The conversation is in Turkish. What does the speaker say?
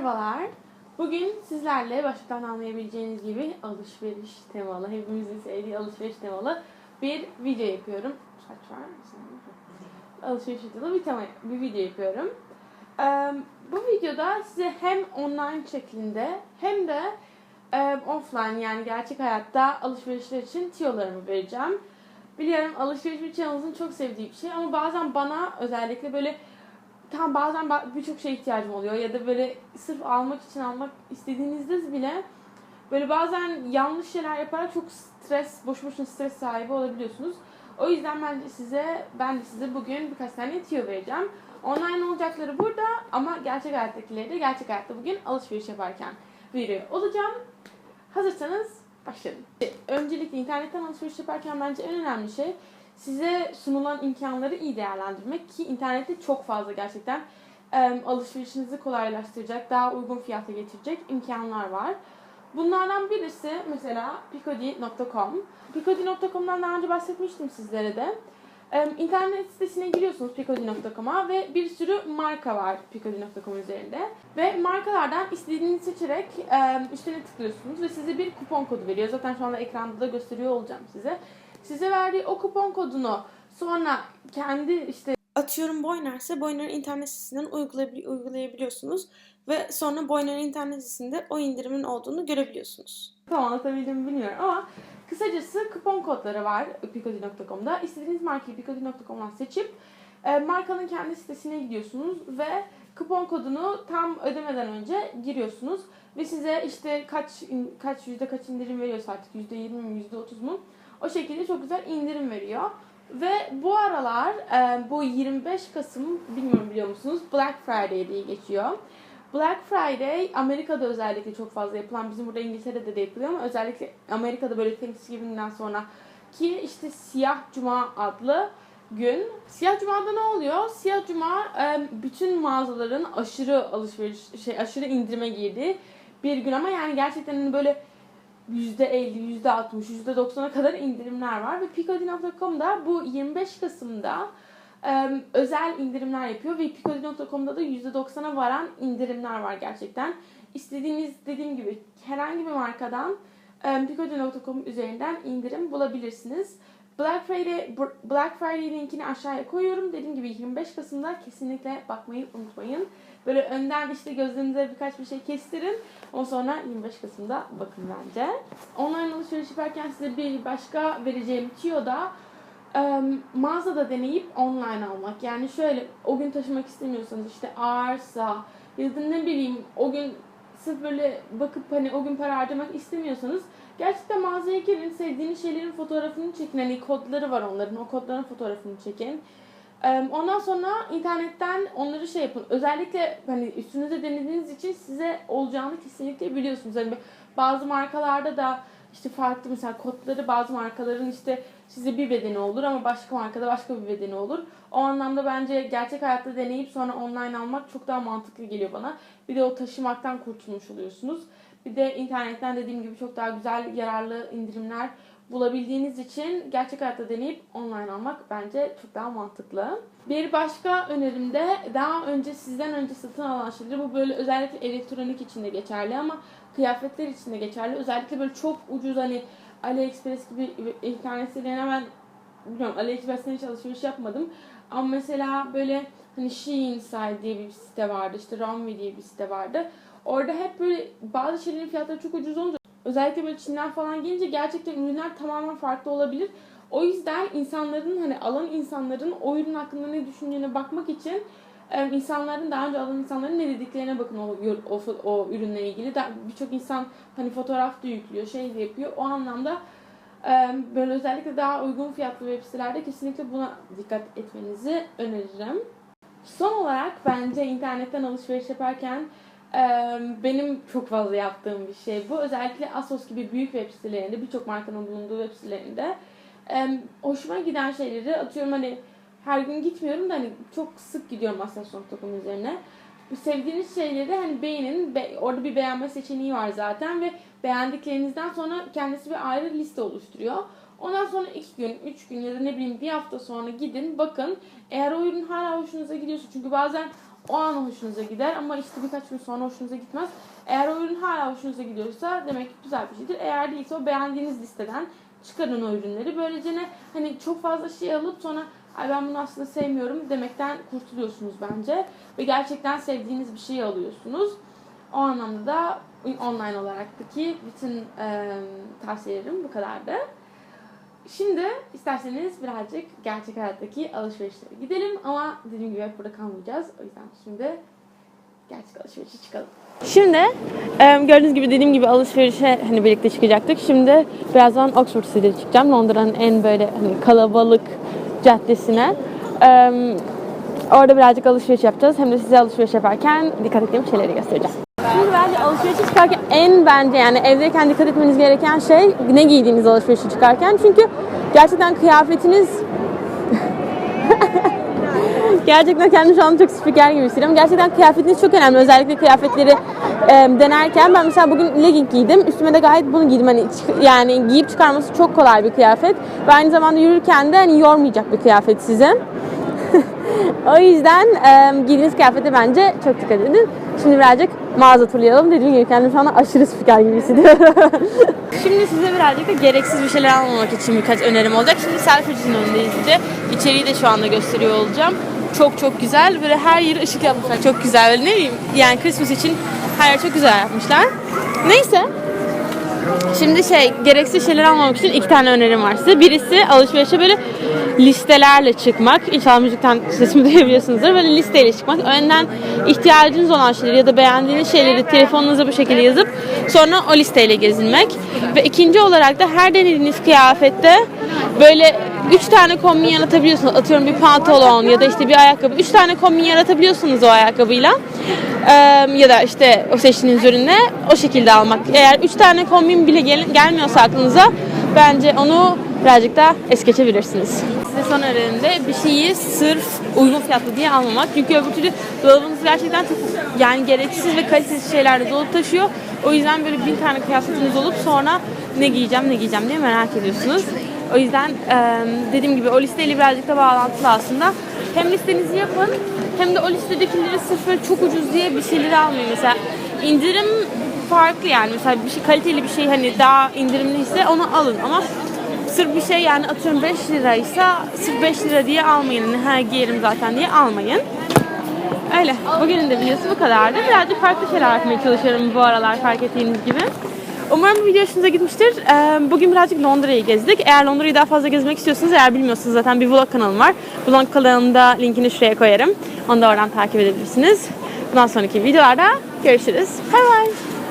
Merhabalar. Bugün sizlerle başlıktan anlayabileceğiniz gibi alışveriş temalı, hepimizin sevdiği alışveriş temalı bir video yapıyorum. Saç var mı? Alışveriş temalı bir tema, bir video yapıyorum. Bu videoda size hem online şeklinde hem de e, offline yani gerçek hayatta alışverişler için tiyolarımı vereceğim. Biliyorum alışveriş birçoğumuzun çok sevdiği bir şey ama bazen bana özellikle böyle tam bazen ba- birçok şeye ihtiyacım oluyor ya da böyle sırf almak için almak istediğinizde bile böyle bazen yanlış şeyler yaparak çok stres, boş boşuna stres sahibi olabiliyorsunuz. O yüzden bence size, ben de size bugün birkaç tane tiyo vereceğim. Online olacakları burada ama gerçek hayattakileri de gerçek hayatta bugün alışveriş yaparken veriyor olacağım. Hazırsanız başlayalım. Öncelikle internetten alışveriş yaparken bence en önemli şey size sunulan imkanları iyi değerlendirmek ki internette çok fazla gerçekten e, alışverişinizi kolaylaştıracak, daha uygun fiyata getirecek imkanlar var. Bunlardan birisi mesela picodi.com. Picodi.com'dan daha önce bahsetmiştim sizlere de. E, internet sitesine giriyorsunuz picodi.com'a ve bir sürü marka var picodi.com üzerinde. Ve markalardan istediğinizi seçerek e, üstüne tıklıyorsunuz ve size bir kupon kodu veriyor. Zaten şu anda ekranda da gösteriyor olacağım size. Size verdiği o kupon kodunu sonra kendi işte atıyorum Boyner'se Boyner'ın internet sitesinden uygulayabil- uygulayabiliyorsunuz ve sonra Boyner'ın internet sitesinde o indirimin olduğunu görebiliyorsunuz. Tamam anlatabildim mi bilmiyorum ama kısacası kupon kodları var picodi.com'da. İstediğiniz markayı picodi.com'dan seçip e, markanın kendi sitesine gidiyorsunuz ve kupon kodunu tam ödemeden önce giriyorsunuz ve size işte kaç kaç yüzde kaç indirim veriyorsa artık yüzde yirmi mi yüzde otuz mu o şekilde çok güzel indirim veriyor. Ve bu aralar e, bu 25 Kasım bilmiyorum biliyor musunuz Black Friday diye geçiyor. Black Friday Amerika'da özellikle çok fazla yapılan bizim burada İngiltere'de de yapılıyor ama özellikle Amerika'da böyle Thanksgiving'den sonra ki işte Siyah Cuma adlı gün. Siyah Cuma'da ne oluyor? Siyah Cuma e, bütün mağazaların aşırı alışveriş şey aşırı indirime girdiği bir gün ama yani gerçekten hani böyle %50, %60, %90'a kadar indirimler var ve Picodi.com'da bu 25 Kasım'da e, özel indirimler yapıyor ve Picodi.com'da da %90'a varan indirimler var gerçekten. İstediğiniz dediğim gibi herhangi bir markadan e, üzerinden indirim bulabilirsiniz. Black Friday Black Friday linkini aşağıya koyuyorum. Dediğim gibi 25 Kasım'da kesinlikle bakmayı unutmayın. Böyle önden işte gözlerinize birkaç bir şey kestirin. Ondan sonra 25 Kasım'da bakın bence. Online alışveriş yaparken size bir başka vereceğim tiyo da e, mağazada deneyip online almak. Yani şöyle o gün taşımak istemiyorsanız işte ağırsa ya da ne bileyim o gün sırf böyle bakıp hani o gün para harcamak istemiyorsanız gerçekten mağazaya girin sevdiğiniz şeylerin fotoğrafını çekin. Hani kodları var onların o kodların fotoğrafını çekin. Ondan sonra internetten onları şey yapın. Özellikle hani üstünüze denediğiniz için size olacağını kesinlikle biliyorsunuz. Hani bazı markalarda da işte farklı mesela kodları bazı markaların işte size bir bedeni olur ama başka markada başka bir bedeni olur. O anlamda bence gerçek hayatta deneyip sonra online almak çok daha mantıklı geliyor bana. Bir de o taşımaktan kurtulmuş oluyorsunuz. Bir de internetten dediğim gibi çok daha güzel yararlı indirimler bulabildiğiniz için gerçek hayatta deneyip online almak bence çok daha mantıklı. Bir başka önerim de daha önce sizden önce satın alan şeyleri bu böyle özellikle elektronik için de geçerli ama kıyafetler için de geçerli. Özellikle böyle çok ucuz hani AliExpress gibi internet sitelerine ben bilmiyorum AliExpress'ten hiç alışveriş yapmadım. Ama mesela böyle hani Shein Style diye bir site vardı. işte Runway diye bir site vardı. Orada hep böyle bazı şeylerin fiyatları çok ucuz olunca özellikle böyle Çin'den falan gelince gerçekten ürünler tamamen farklı olabilir. O yüzden insanların hani alan insanların o ürün hakkında ne düşündüğüne bakmak için insanların daha önce alan insanların ne dediklerine bakın o, o, o ürünle ilgili. Birçok insan hani fotoğraf da yüklüyor, şey de yapıyor. O anlamda böyle özellikle daha uygun fiyatlı web sitelerde kesinlikle buna dikkat etmenizi öneririm. Son olarak bence internetten alışveriş yaparken benim çok fazla yaptığım bir şey bu. Özellikle Asos gibi büyük web sitelerinde, birçok markanın bulunduğu web sitelerinde hoşuma giden şeyleri atıyorum hani her gün gitmiyorum da hani çok sık gidiyorum Asos.com üzerine. Sevdiğiniz şeyleri hani beğenin. Be, orada bir beğenme seçeneği var zaten ve beğendiklerinizden sonra kendisi bir ayrı liste oluşturuyor. Ondan sonra iki gün, üç gün ya da ne bileyim bir hafta sonra gidin bakın. Eğer o ürün hala hoşunuza gidiyorsa çünkü bazen o an hoşunuza gider ama işte birkaç gün sonra hoşunuza gitmez. Eğer o ürün hala hoşunuza gidiyorsa demek ki güzel bir şeydir. Eğer değilse o beğendiğiniz listeden çıkarın o ürünleri. Böylece ne hani çok fazla şey alıp sonra Ay ben bunu aslında sevmiyorum demekten kurtuluyorsunuz bence. Ve gerçekten sevdiğiniz bir şeyi alıyorsunuz. O anlamda da online olaraktaki bütün e, tavsiyelerim bu kadardı. Şimdi isterseniz birazcık gerçek hayattaki alışverişlere gidelim ama dediğim gibi hep burada kalmayacağız. O yüzden şimdi gerçek alışverişe çıkalım. Şimdi gördüğünüz gibi dediğim gibi alışverişe hani birlikte çıkacaktık. Şimdi birazdan Oxford City'ye çıkacağım. Londra'nın en böyle hani kalabalık caddesine. Orada birazcık alışveriş yapacağız. Hem de size alışveriş yaparken dikkat ettiğim şeyleri göstereceğim. Şimdi bence alışverişe çıkarken en bence yani evdeyken dikkat etmeniz gereken şey ne giydiğiniz alışverişe çıkarken. Çünkü gerçekten kıyafetiniz Gerçekten kendimi şu an çok spiker gibi hissediyorum. Gerçekten kıyafetiniz çok önemli. Özellikle kıyafetleri e, denerken ben mesela bugün legging giydim. Üstüme de gayet bunu giydim. Hani yani giyip çıkarması çok kolay bir kıyafet. Ve aynı zamanda yürürken de hani yormayacak bir kıyafet sizi. o yüzden e, giydiğiniz kıyafete bence çok dikkat edin. Şimdi birazcık mağaza turlayalım. Dediğim gibi kendimi şu anda aşırı spiker gibi hissediyorum. Şimdi size birazcık da gereksiz bir şeyler almamak için birkaç önerim olacak. Şimdi Selfridges'in önündeyiz bir de. İçeriği de şu anda gösteriyor olacağım. Çok çok güzel. Böyle her yeri ışık yapmışlar. Çok güzel. Böyle ne bileyim yani Christmas için her yer çok güzel yapmışlar. Neyse. Şimdi şey gereksiz şeyler almamak için iki tane önerim var size. Birisi alışverişe böyle listelerle çıkmak. İnşallah müzikten sesimi duyabiliyorsunuzdur. Böyle listeyle çıkmak. Önden ihtiyacınız olan şeyleri ya da beğendiğiniz şeyleri telefonunuza bu şekilde yazıp sonra o listeyle gezinmek. Ve ikinci olarak da her denediğiniz kıyafette böyle üç tane kombin yaratabiliyorsunuz. Atıyorum bir pantolon ya da işte bir ayakkabı. Üç tane kombin yaratabiliyorsunuz o ayakkabıyla. Ee, ya da işte o seçtiğiniz ürünle o şekilde almak. Eğer üç tane kombin bile gel- gelmiyorsa aklınıza bence onu birazcık daha es geçebilirsiniz. Size son önerimde bir şeyi sırf uygun fiyatlı diye almamak. Çünkü öbür türlü dolabınız gerçekten çok yani gereksiz ve kalitesiz şeylerle dolup taşıyor. O yüzden böyle bin tane kıyafetiniz olup sonra ne giyeceğim ne giyeceğim diye merak ediyorsunuz. O yüzden dediğim gibi o listeyle birazcık da bağlantılı aslında. Hem listenizi yapın hem de o listedekileri sırf böyle çok ucuz diye bir şeyleri almayın. Mesela indirim farklı yani. Mesela bir şey kaliteli bir şey hani daha indirimliyse onu alın ama sırf bir şey yani atıyorum 5 liraysa sırf 5 lira diye almayın. Hani her giyerim zaten diye almayın. Öyle. Bugünün de videosu bu kadardı. Birazcık farklı şeyler yapmaya çalışıyorum bu aralar fark ettiğiniz gibi. Umarım bu video hoşunuza gitmiştir. Ee, Bugün birazcık Londra'yı gezdik. Eğer Londra'yı daha fazla gezmek istiyorsanız, eğer bilmiyorsanız zaten bir vlog kanalım var. Vlog kanalımda linkini şuraya koyarım. Onu da oradan takip edebilirsiniz. Bundan sonraki videolarda görüşürüz. Bay bay.